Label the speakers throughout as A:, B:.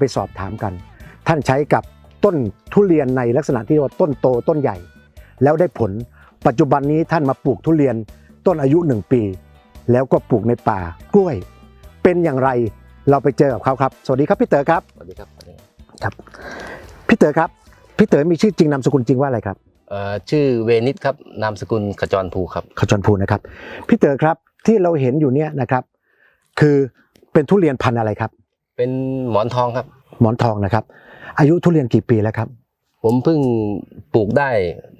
A: ไปสอบถามกัน ท่านใช้กับต้นทุเรียนในลักษณะที่เรียกว่าต้นโตต้นใหญ่ แล้วได้ผลปัจจุบันนี้ท่านมาปลูกทุเรียนต้นอายุ1ปี แล้วก็ปลูกในป่ากล้วย เป็นอย่างไรเราไปเจอกับเขาครับ สวัสดีครับพี่เต๋อครับ
B: สวัสดีครับสวัสดีครับ
A: ครับพี่เต๋อครับพี่เต๋อมีชื่อจริงนามสกุลจริงว่าอะไรครับ
B: เอ่อชื่อเวนิสครับนามสกุลขจรภูครับ
A: ขจรภูนะครับพี่เต๋อครับที่เราเห็นอยู่เนี่ยนะครับ คือเป็นทุเรียนพันธุ์อะไรครับ
B: เป็นหมอนทองครับ
A: หมอนทองนะครับ อายุทุเรียนกี่ปีแล้วครับ
B: ผมเพิ่งปลูกได้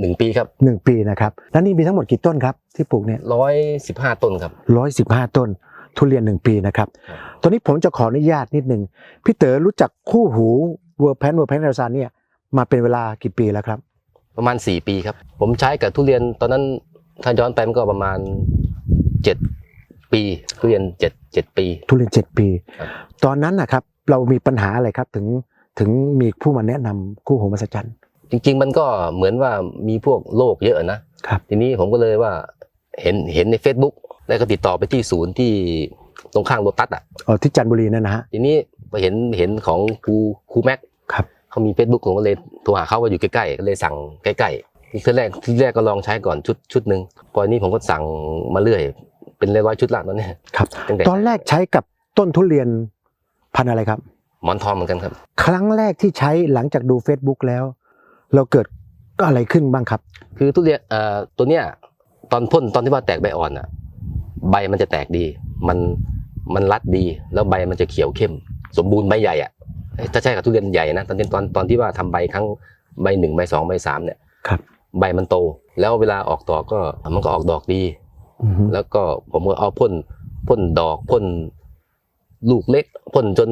B: หนึ่งปีครับ
A: หนึ่งปีนะครับแล้วนี่มีทั้งหมดกี่ต้นครับที่ปลูกเนี่ย
B: ร้อยสิบห้าต้นครับ
A: ร้อยสิบห้าต้น ทุเรียนหนึ่งปีนะครับ
B: ครับ
A: ตอนนี้ผมจะขออนุญาตนิดนึงพี่เต๋อรู้จักคู่หูเวอร์แพนเวอร์แพนเอลซานเนี่ยมาเป็นเวลากี่ปีแล้วครับ
B: ประมาณสี่ปีครับ ผมใช้กับทุเรียนตอนนั้นถ้าย้อนไปมันก็ประมาณเจ็ดปีทุเรียน เจ็ดเจ็ดปี
A: ทุเรียนเจ็ดปี
B: ครับ
A: ตอนนั้นนะครับเรามีปัญหาอะไรครับถึงถึงมีผู้มาแนะนำคู่หูมหัศจรรย์
B: จริง ๆ มันก็เหมือนว่ามีพวกโรคเยอะนะ
A: ครับ
B: ทีนี้ผมก็เลยว่าเห็นเห็นใน Facebook แล้วก็ติดต่อไปที่ศูนย์ที่ตรงข้างโลตัสอะ
A: อ๋อที่จันทบุรีนั่นนะฮะ
B: ทีนี้ไปเห็นเห็นของครูครูแม็ก
A: ครับ
B: เขามี Facebook ผมก็เลยโทรหาเขาว่าอยู่ใกล้ๆก็เลยสั่งใกล้ๆที่แรกที่แรกก็ลองใช้ก่อนชุดชุดหนึ่งพอนี้ผมก็สั่งมาเรื่อย เป็นร้อยๆชุดละตอนนี้
A: ครับ
B: ตั้งแต่
A: ตอนแรกใช้กับต้นทุเรียนพันธุ์อะไรครับ
B: หมอนทองเหมือนกันครับ
A: ครั้งแรกที่ใช้หลังจากดู Facebook แล้ว เราเกิดก็อะไรขึ้นบ้างครับ
B: คือทุเรียนเอ่อตัวเนี้ยตอนพ่นตอนที่ว่าแตกใบอ่อนอะ ใบมันจะแตกดี มันมันรัดดี แล้วใบมันจะเขียวเข้ม สมบูรณ์ใบใหญ่อะถ้าใช่กับทุเรียนใหญ่นะตอนที่ตอนตอนที่ว่าทำใบครั้งใบหนึ่งใบสองใบสามเนี่ย
A: ครับ
B: ใบมันโต แล้วเวลาออกดอกก็มันก็ออกดอกดี
A: อือฮึ
B: แล้วก็ผมก็เอาพ่นพ่นดอกพ่นลูกเล็กพ่นจน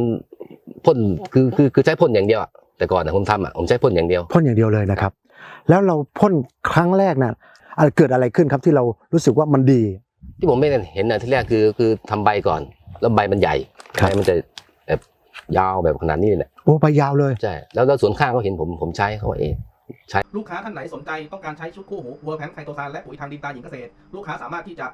B: พ่นคือคือคือใช้พ่นอย่างเดียวอะแต่ก่อนนะผมทำอะผมใช้พ่นอย่างเดียว
A: พ่นอย่างเดียวเลยนะครับ แล้วเราพ่นครั้งแรกนะ่ะเกิดอะไรขึ้นครับที่เรารู้สึกว่ามันดี
B: ที่ผมไม่เห็นนะที่แรกคือคือทำใบก่อน แล้วใบมันใหญ่
A: ครับ
B: ใบมันจะแบบยาวแบบขนาดนี้เลยแหละ
A: โอ้ใบยาวเลย
B: ใช่แล้วแล้วสวนข้างเขาเห็นผมผมใช้เขาว่าเอ๊ะ
C: ลูกค้าท่านไหนสนใจต้องการใช้ชุดคู่หูเวอร์แพนไคโตซานและปุ๋ยทางดินตาหญิงเกษตร ลูกค้าสามารถที่จะ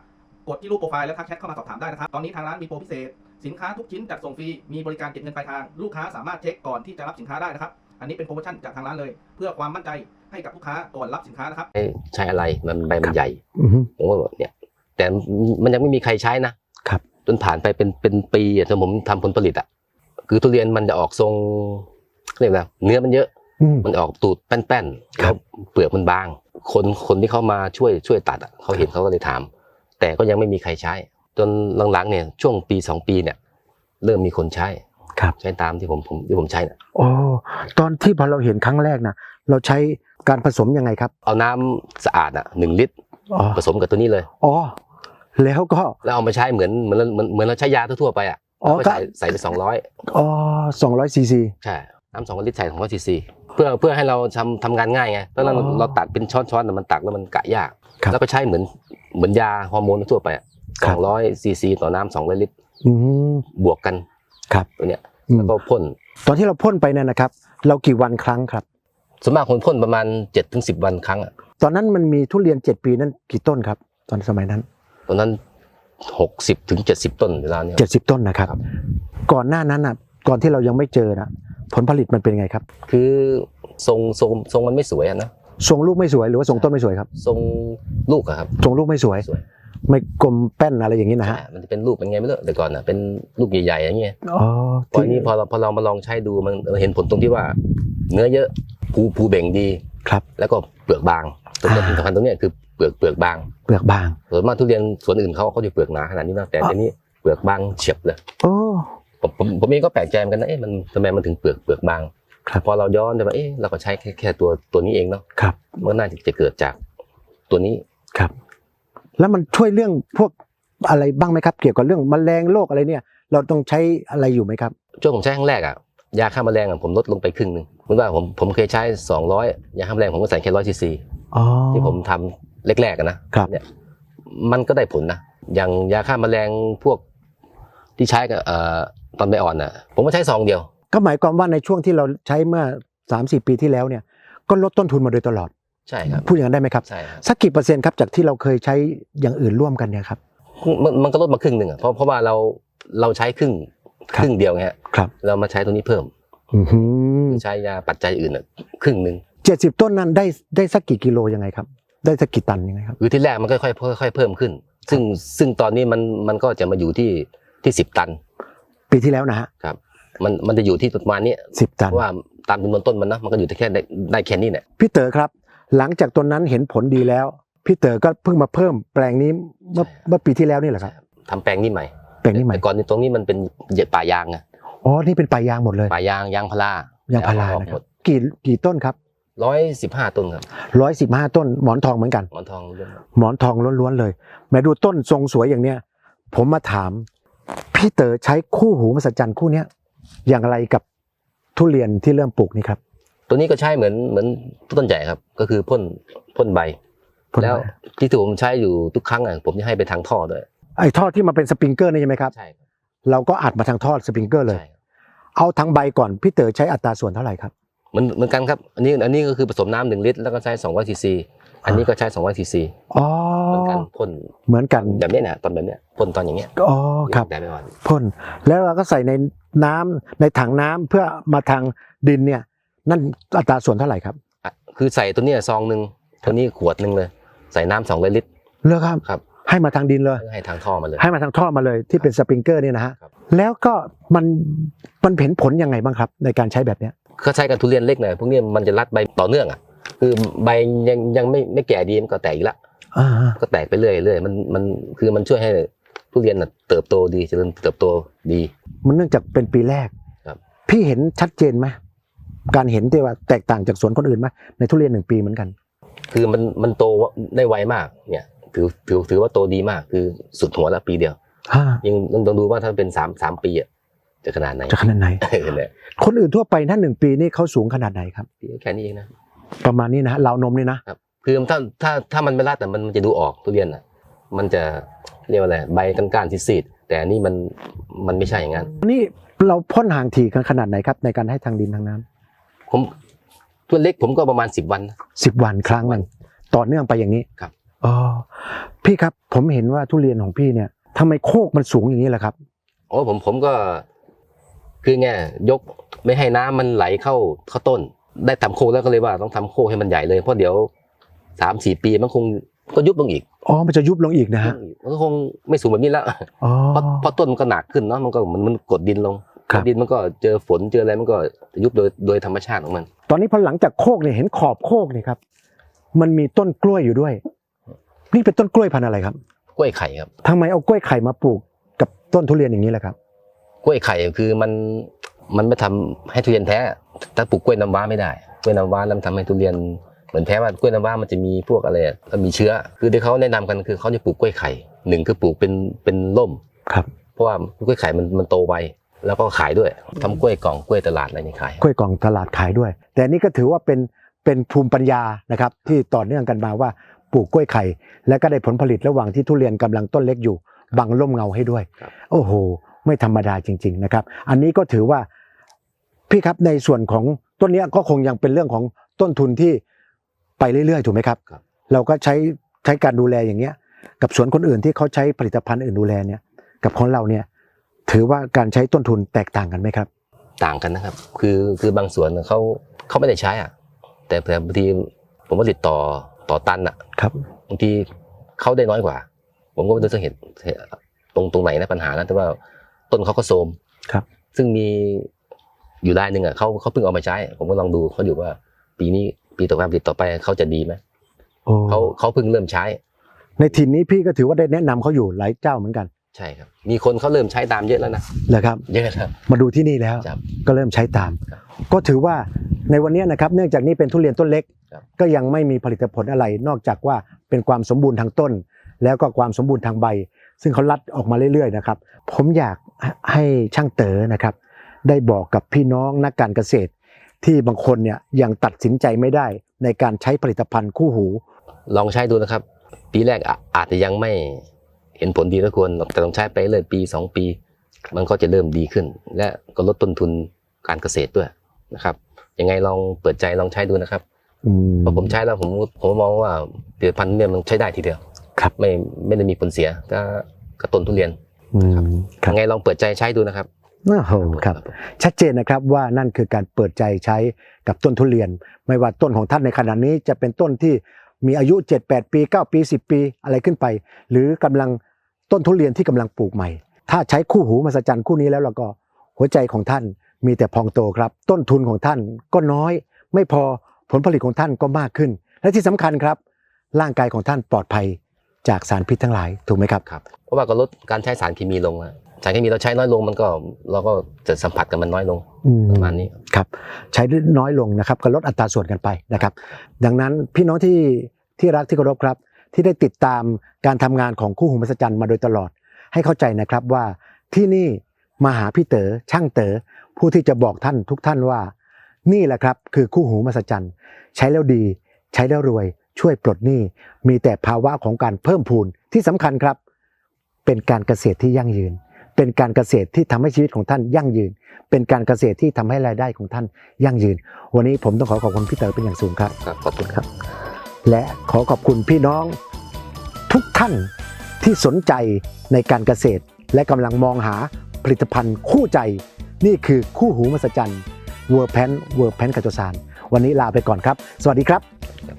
C: กดที่รูปโปรไฟล์และทักแชทเข้ามาสอบถามได้นะครับ ตอนนี้ทางร้านมีโปรพิเศษ สินค้าทุกชิ้นจัดส่งฟรี มีบริการเก็บเงินปลายทาง ลูกค้าสามารถเช็คก่อนที่จะรับสินค้าได้นะครับ อันนี้เป็นโปรโมชั่นจากทางร้านเลย เพื่อความมั่นใจให้กับลูกค้าก่อนรับสินค้านะครับ
B: ใช้อะไรมันใบมันใหญ่
A: อือฮึ
B: ผมก็แบบเนี่ย แต่มันยังไม่มีใครใช้นะครับ จนผ่านไปเป็นเป็นปีอะจนผมทำผลผลิตอะคือทุเรียนมันจะออกทรงเรียกอะไรนะเนื้อมันเยอะ
A: อื ม
B: มันออกตูดแป้นๆ
A: ค
B: แล้
A: รั
B: ว
A: บ
B: เปลือกมันบาง คนคนที่เขามาช่วยช่วยตัดอะเขาเห็นเขาก็เลยถาม แต่ก็ยังไม่มีใครใช้ จนหลังๆเนี่ยช่วงปีสองปีเนี่ย เริ่มมีคนใช้
A: ครับ
B: ใช้ตามที่ผมผมที่ผมใช้น่ะ
A: โอ้ตอนที่พอเราเห็นครั้งแรกนะเราใช้การผสมยังไงครับ
B: เอาน้ำสะอาดอะหนึ่งลิตร
A: อ๋อ
B: ผสมกับตัวนี้เลย
A: อ๋อแล้วก็
B: แล้วเอามาใช้เหมือนเหมือนเหมือนเหมือนเราใช้ยาทั่วๆไปอะ
A: อ๋อ
B: แล้วก็
A: ก็
B: ใส่ใส่ไปสองร้อย
A: อ๋อสองร้อยซีซี
B: ใช่น้ำสองลิตรใส่สองร้อยซีซี เพื่อเพื่อให้เราทำทำงานง่ายไงตอนนั้น
A: อ๋อ
B: เราตัดเป็นช้อนๆแต่มันตักแล้วมันกะยาก
A: ครับ
B: แล้วก็ใช้เหมือนเหมือนยาฮอร์โมนทั่วไป
A: ค
B: ส
A: รั
B: อบงร้อยซีซีต่อน้ำสองร้อยลิตร
A: อืม
B: บวกกัน
A: ครับ
B: ตัวเนี้ย
A: อืม
B: แล้วก็พ่น
A: ตอนที่เราพ่นไปเนี่ยนะครับ เรากี่วันครั้งครับ
B: ส่วนมากคนพ่นประมาณ7จ็ถึงสิวันครั้งอะ
A: ตอนนั้นมันมีทุเรียนเจ็ดปีนั้นกี่ต้นครับ ตอนสมัยนั้น
B: ตอนนั้นหกสิบถึงเจ็ดสิบต้นเวลาเนี้ย
A: เจ็ดสิบต้นนะครับ
B: ครับ
A: ก่อนหน้านั้นอะก่อนที่เรายังไม่เจอนะ ผลผลิตมันเป็นไงครับ
B: คือทรงทรงทรงมันไม่สวยอะนะ
A: ทรงลูกไม่สวยหรือว่าทรงต้นไม่สวยครับ
B: ทรงลูกอะครับ
A: ทรงลูกไม่สวย
B: สวย
A: ไม่กลมแป้นอะไรอย่างนี้นะฮะ
B: ใช่มันจะเป็นลูกเป็นไงไม่รู้แต่ก่อนอะเป็นลูกใหญ่ๆอย่างเงี้ย
A: อ๋อ
B: พอนี้พอเราพอเรามาลองใช้ดูมันเห็นผลตรงที่ว่า เนื้อเยอะภูภูเบ่งดี
A: ครับ
B: แล้วก็เปลือกบางตรงนี้
A: อ่า
B: สำคัญตรงเนี้ยคือเปลือกเปลือกบาง
A: เปลือกบาง
B: ส่วนมากทุเรียนสวนอื่นเขาเขาจะเปลือกหนาขนาดนี้นะแต่
A: อะ
B: อันนี้เปลือกบางเฉียบเลย
A: โอ้
B: ผมผมผมเองก็แปลกใจเหมือนกันนะเอ๊ะมันทำไมมันถึงเปลือกเปลือกบาง
A: ครับ
B: พอเราย้อนไปว่าเอ๊ะเราก็ใช้แค่แค่ตัวตัวนี้เองเนาะ
A: ครับ
B: มันน่าจะเกิดจากตัวนี้
A: ครับ แล้วมันช่วยเรื่องพวกอะไรบ้างไหมครับ เกี่ยวกับเรื่องแมลงโรคอะไรเนี่ย เราต้องใช้อะไรอยู่ไหมครับ
B: ช่วงผมใช้ครั้งแรกอะยาฆ่าแมลงอะผมลดลงไปครึ่งหนึ่งเหมือนว่าผมผมเคยใช้ 200 ยาฆ่าแมลงผมก็ใส่แค่ร้อยซีซี
A: อ๋อ
B: ที่ผมทำแรกๆอะนะครับเนี่ยมันก็ได้ผลนะอย่างยาฆ่าแมลงพวกที่ใช้กับเอ่อ ตอนใบอ่อนอะ ผมก็ใช้ซองเดียว
A: ก็หมายความว่าในช่วงที่เราใช้เมื่อสามสี่ปีที่แล้วเนี่ย ก็ลดต้นทุนมาโดยตลอด
B: ใช่ครับ
A: พูดอย่างนั้นได้ไหมครับ
B: ใช่ครับ
A: สักกี่เปอร์เซ็นต์ครับจากที่เราเคยใช้อย่างอื่นร่วมกันเนี่ยครับ
B: มันมันก็ลดมาครึ่งหนึ่งอะเพราะเพราะว่าเราเราใช้ครึ่ง
A: ครับ
B: ครึ่งเดียวไงฮะ
A: ครับ
B: เรามาใช้ตัวนี้เพิ่ม
A: อือหือ
B: ใช้ยาปัจจัยอื่นอะครึ่งหนึ่ง
A: เจ็ดสิบต้นนั้นได้ได้สักกี่กิโลยังไงครับ ได้สักกี่ตันยังไงครับ
B: คือที่แรกมันก็ค่อยๆค่อยๆเพิ่มขึ้น ซึ่งซึ่งตอนนี้มันมันก็จะมาอยู่ที่ที่สิบตัน
A: ปีที่แล้วนะฮะ
B: ครับ มันมันจะอยู่ที่ประมาณนี้
A: สิบตัน
B: เพราะว่าตามจำนวนต้นมันนะมันก็อยู่ที่แค่ได้ได้แค่นี้เนี่ย
A: พี่เต๋อครับ หลังจากต้นนั้นเห็นผลดีแล้ว พี่เต๋อก็เพิ่งมาเพิ่มแปลงนี้เมื่อ
B: ใช่
A: เมื่อปีที่แล้วนี่แหละครับ
B: ทำแปลงนี้ใหม่
A: แปลงนี้ใหม่
B: แต่ก่อนนี้ตรงนี้มันเป็นป่ายางอะ
A: อ๋อนี่เป็นป่ายางหมดเลย
B: ป่ายางยางพารายา
A: งพารานะครับกี่กี่ต้นครับ
B: ร้อยสิบห้าต้นครับ
A: ร้อยสิบห้าต้นหมอนทองเหมือนกัน
B: หมอนทองเรื่อง
A: หมอนทองล้วนๆเลยแม้ดูต้นทรงสวยอย่างเนี้ยผมมาถาม พี่เต๋อใช้คู่หูมหัศจรรย์คู่เนี้ยอย่างไรกับทุเรียนที่เริ่มปลูกนี่ครับ
B: ตัวนี้ก็ใช้เหมือนเหมือนต้นใหญ่ครับ ก็คือพ่นพ่นใบ
A: พ่นใบ
B: แล้วที่ที่ผมใช้อยู่ทุกครั้งอะผมจะให้ไปทางท่อด้วย
A: ไอ้ท่อที่มาเป็นสปริงเกอร์นี่ใช่ไหมครับ
B: ใช่ครับ
A: เราก็อัดมาทางท่อสปริงเกอร์เลย
B: ใช่ครับ
A: เอาทั้งใบก่อนพี่เต๋อใช้อัตราส่วนเท่าไหร่ครับ
B: เหมือนเหมือนกันครับ อันนี้อันนี้ก็คือผสมน้ำหนึ่งลิตรแล้วก็ใช้สองร้อยซีซี อันนี้ก็ใช้สองร้อยซีซี
A: อ๋อ
B: เหมือนกันพ่น
A: เหมือนกัน
B: แบบเนี้ยนะตอนแบบเนี้ยพ่นตอนอย่างเงี้ย
A: อ๋อครับ
B: แต่ไม่อ่อน
A: พ่นแล้วเราก็ใส่ในน้ำในถังน้ำเพื่อมาทางดินเนี่ย นั่นอัตราส่วนเท่าไหร่ครับ
B: อะคือใส่ตัวเนี้ยซองหนึ่งตัวนี้ขวดหนึ่งเลย ใส่น้ำสองร้อยลิตร
A: เลือกครับ
B: ครับ
A: ให้มาทางดินเลย
B: ให้ทางท่อมาเลย
A: ให้มาทางท่อมาเลยที่เป็นสปริงเกอร์เนี่ยนะฮะ
B: ครับ
A: แล้วก็มันมันเห็นผลยังไงบ้างครับ ในการใช้แบบเนี้ย
B: เขาใช้กับทุเรียนเล็กหน่อยพวกนี้มันจะรัดใบต่อเนื่องอะ คือใบยังยังไม่ไม่แก่ดีมันก็แตกอีกละ
A: อ่า
B: ก็แตกไปเรื่อยเรื่อยมันมันคือมันช่วยให้ทุเรียนน่ะเติบโตดีเจริญเติบโตดี
A: มันเนื่องจากเป็นปีแรก
B: ครับ
A: พี่เห็นชัดเจนไหมการเห็นที่ว่าแตกต่างจากสวนคนอื่นไหมในทุเรียนหนึ่งปีเหมือนกัน
B: คือมันมันโตได้ไวมากเนี่ยถือถือถือว่าโตดีมากคือสุดหัวละปีเดียว
A: อ่า
B: ยังต้องต้องดูว่าถ้าเป็นสามสามปีอะจะขนาดไหน
A: จะขนาดไหน
B: เออเนี่ย
A: คนอื่นทั่วไปถ้าหนึ่งปีนี่เขาสูงขนาดไหนครับ
B: แค่นี้เองนะ
A: ประมาณนี้นะฮะราวนมนี่นะ
B: ครับคือถ้าถ้าถ้ามันไม่รัดแต่มันมันจะดูออกทุเรียนอะ มันจะเรียกว่าอะไรใบก้านๆซีดๆแต่อันนี่มันมันไม่ใช่อย่างนั้น
A: นี่เราพ่นห่างถี่กันขนาดไหนครับ ในการให้ทางดินทางน้ำ
B: ผมตัวเล็กผมก็ประมาณสิบวันนะ
A: สิบวันครั้งหนึ่งต่อเนื่องไปอย่างนี้
B: ครับ
A: อ๋อพี่ครับผมเห็นว่าทุเรียนของพี่เนี่ยทำไมโคกมันสูงอย่างนี้ล่ะครับ
B: โอ้ผมผมก็คือไงยกไม่ให้น้ำมันไหลเข้าเข้าต้น ได้ทำโคกแล้วก็เลยว่าต้องทำโคกให้มันใหญ่เลยเพราะเดี๋ยวสามสี่ปีมันคงก็ยุบลงอีก
A: อ๋อมันจะยุบลงอีกนะฮะ
B: มันก็คงไม่สูงแบบนี้แล้ว
A: อ๋อ
B: เพราะเพราะต้นมันก็หนักขึ้นเนาะมันก็เหมือนมันกดดินลง
A: ครับ
B: ดินมันก็เจอฝนเจออะไรมันก็ยุบโดยโดยธรรมชาติของมัน
A: ตอนนี้พอหลังจากโคกเนี่ยเห็นขอบโคกเนี่ยครับ มันมีต้นกล้วยอยู่ด้วย นี่เป็นต้นกล้วยพันธุ์อะไรครับ
B: กล้วยไข่ครับ
A: ทำไมเอากล้วยไข่มาปลูกกับต้นทุเรียนอย่างนี้ล่ะครับ
B: กล้วยไข่คือมัน มันไม่ทำให้ทุเรียนแท้ ถ้าปลูกกล้วยน้ำว้าไม่ได้ กล้วยน้ำว้าแล้วมันทำให้ทุเรียนเหมือนแท้ว่ากล้วยน้ำว้ามันจะมีพวกอะไรอะก็มีเชื้อ คือที่เขาแนะนำกันคือเขาจะปลูกกล้วยไข่หนึ่งคือปลูกเป็นเป็นร่ม
A: ครับ
B: เพราะว่ากล้วยไข่มันมันโตไวแล้วก็ขายด้วยทำกล้วยกล่องกล้วยตลาดอะไรนี่ขาย
A: กล้วยกล่องตลาดขายด้วย แต่อันนี่ก็ถือว่าเป็นเป็นภูมิปัญญานะครับที่ต่อเนื่องกันมาว่าปลูกกล้วยไข่ และก็ได้ผลผลิตระหว่างที่ทุเรียนกำลังต้นเล็กอยู่บังร่มเงาให้ด้วย
B: ครับ
A: โอ้โห ไม่ธรรมดาจริง ๆ นะครับ อันนี้ก็ถือว่า พี่ครับในส่วนของต้นเนี้ยก็คงยังเป็นเรื่องของต้นทุนที่ไปเรื่อยๆ ถูกไหมครับ
B: ครับ
A: เราก็ใช้ใช้การดูแลอย่างเงี้ย กับสวนคนอื่นที่เขาใช้ผลิตภัณฑ์อื่นดูแลเนี่ย กับของเราเนี่ย ถือว่าการใช้ต้นทุนแตกต่างกันไหมครับ
B: ต่างกันนะครับ คือคือบางสวนน่ะเขาเขาไม่ได้ใช้อะ แต่แต่บางทีผมว่าติดต่อต่อตันอะ
A: ครับ
B: บางทีเขาได้น้อยกว่า ผมก็ไม่รู้จะเห็นตรงตรงไหนนะปัญหานะแต่ว่าต้นเขาก็โทรม
A: ครับ
B: ซึ่งมี อยู่ได้หนึ่งอะเขาเขาเพิ่งเอามาใช้ ผมก็ลองดูเขาอยู่ว่า ปีนี้ปีต่อไปปีต่อไปเขาจะดีไหม
A: โอ้
B: เขาเขาเพิ่งเริ่มใช้
A: ในถิ่นนี้พี่ก็ถือว่าได้แนะนำเขาอยู่หลายเจ้าเหมือนกัน
B: ใช่ครับ มีคนเขาเริ่มใช้ตามเยอะแล้วนะ
A: เลยครับ
B: เยอะแล้ว
A: มาดูที่นี่แล้ว
B: ครับ
A: ก็เริ่มใช้ตาม
B: ครับ
A: ก็ถือว่าในวันนี้นะครับ เนื่องจากนี่เป็นทุเรียนต้นเล็ก
B: ครับ
A: ก็ยังไม่มีผลิตผลอะไร นอกจากว่าเป็นความสมบูรณ์ทางต้น แล้วก็ความสมบูรณ์ทางใบ ซึ่งเขาลัดออกมาเรื่อยๆนะครับ ผมอยากให้ช่างเต๋อนะครับ ได้บอกกับพี่น้องนักการเกษตร ที่บางคนเนี่ยยังตัดสินใจไม่ได้ในการใช้ผลิตภัณฑ์คู่หู
B: ลองใช้ดูนะครับ ปีแรกอะอาจจะยังไม่เห็นผลดีทุกคนแต่ต้องใช้ไปเลยปีสองปี มันก็จะเริ่มดีขึ้น และก็ลดต้นทุนการเกษตรด้วยนะครับยังไงลองเปิดใจลองใช้ดูนะครับ
A: อืม
B: พอผมใช้แล้วผมผมมองว่าผลิตภัณฑ์เนี่ยมันใช้ได้ทีเดียว
A: ครับ
B: ไม่ไม่ได้มีผลเสียก็กับต้นทุเรียน
A: อืมครับ
B: ยังไงลองเปิดใจใช้ดูนะครับ
A: โอ้โหครับ ชัดเจนนะครับว่านั่นคือการเปิดใจใช้กับต้นทุเรียน ไม่ว่าต้นของท่านในขณะนี้จะเป็นต้นที่มีอายุ 7-8 ปี 9 ปี 10 ปีอะไรขึ้นไป หรือกำลังต้นทุเรียนที่กำลังปลูกใหม่ ถ้าใช้คู่หูมหัศจรรย์คู่นี้แล้วเราก็หัวใจของท่านมีแต่พองโตครับ ต้นทุนของท่านก็น้อย ไม่พอผลผลิตของท่านก็มากขึ้น และที่สำคัญครับ ร่างกายของท่านปลอดภัยจากสารพิษทั้งหลายถูกไหมครับ
B: ครับเพราะว่าก็ลดการใช้สารเคมีลง สารเคมีเราใช้น้อยลงมันก็เราก็จะสัมผัสกับมันน้อยลง
A: อืม
B: ประมาณนี้
A: ครับใช้น้อยลงนะครับก็ลดอัตราส่วนกันไปนะครับ ดังนั้นพี่น้องที่ที่รักที่เคารพครับ ที่ได้ติดตามการทำงานของคู่หูมหัศจรรย์มาโดยตลอด ให้เข้าใจนะครับว่าที่นี่มาหาพี่เต๋อช่างเต๋อผู้ที่จะบอกท่านทุกท่านว่า นี่แหละครับคือคู่หูมหัศจรรย์ใช้แล้วดี ใช้แล้วรวยช่วยปลดหนี้มีแต่ภาวะของการเพิ่มพูนที่สำคัญครับ เป็นการเกษตรที่ยั่งยืน เป็นการเกษตรที่ทำให้ชีวิตของท่านยั่งยืน เป็นการเกษตรที่ทำให้รายได้ของท่านยั่งยืน วันนี้ผมต้องขอขอบคุณพี่เต๋อเป็นอย่างสูงครับ
B: ครับขอบคุณครับ
A: และขอขอบคุณพี่น้องทุกท่านที่สนใจในการเกษตร และกำลังมองหาผลิตภัณฑ์คู่ใจ นี่คือคู่หูมหัศจรรย์เวอร์แพนเวอร์แพนกัจจสานวันนี้ลาไปก่อนครับ สวัสดีครับ